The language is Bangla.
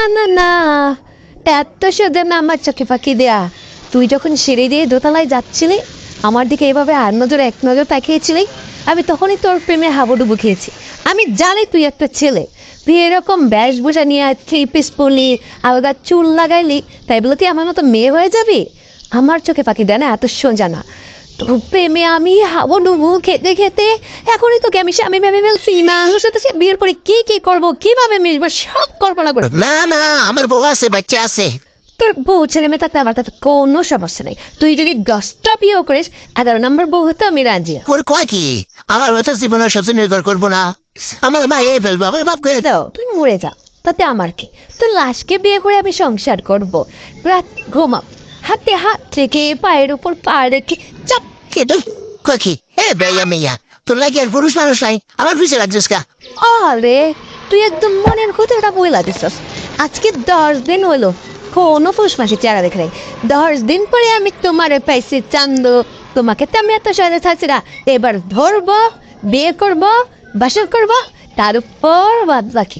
না না না। এত সোজা না, আমার চোখে ফাঁকি দেয়া। তুই যখন সিঁড়ি দিয়ে দোতলায় যাচ্ছিলি, আমার দিকে এভাবে আর নজর এক নজর তাকিয়েছিলি, আমি তখনই তোর প্রেমে হাবুডুবু খেয়েছি। আমি জানি তুই একটা ছেলে। তুই এরকম বেশভূষা নিয়ে থ্রি পিস পরলি আলাদা চুল লাগাইলি, তাই বলে তুই আমার মতো মেয়ে হয়ে যাবি? আমার চোখে পাখি দেয় না, এত সোজা না। তোর প্রেমে আমি হাবুডুবু খেতে খেতে। এখনই তোকে আমি স্বামী ভেবে ফেলছি মানুষের সাথে সে বিয়ের পরে কি কি করব কীভাবে মিশবো সব কল্পনা করে। না না আমার বউ আছে বাচ্চা আছে। তোর বউ ছেলে মেয়ে থাকতে আমার তাতে কোনো সমস্যা নেই। তুই যদি দশটা বিয়েও করিস এগারো নম্বর বউ হতে আমি রাজি। ওর কয় কি? আমার কথা জীবনে সবচেয়ে নির্ভর করব না। আমার মা এই ফেলব আমার বাপ করে দাও তুই মরে যা তাতে আমার কি? তোর লাশকে বিয়ে করে আমি সংসার করব। রাত ঘুমাব হাতে হাত রেখে পায়ের উপর পা রেখে চাপ কিন্তু কয় কি? এ বেয়া মেয়া তোর লাগে আর পুরুষ মানুষ নাই, আমার পিছিয়ে লাগছিস কা? আরে, তুই একদম মনের কথাটা বইলা দিছস। আজকে দশ দিন হলো, কোনো ফুস মাসি চেহারা দেখে নাই। দশ দিন পরে আমি তোমারে পাইছি চান্দ। তোমাকে তো আমি এত সহজে থাকছি না। এবার ধরবো, বিয়ে করব, বাসর করব, তার উপর বাদ বাকি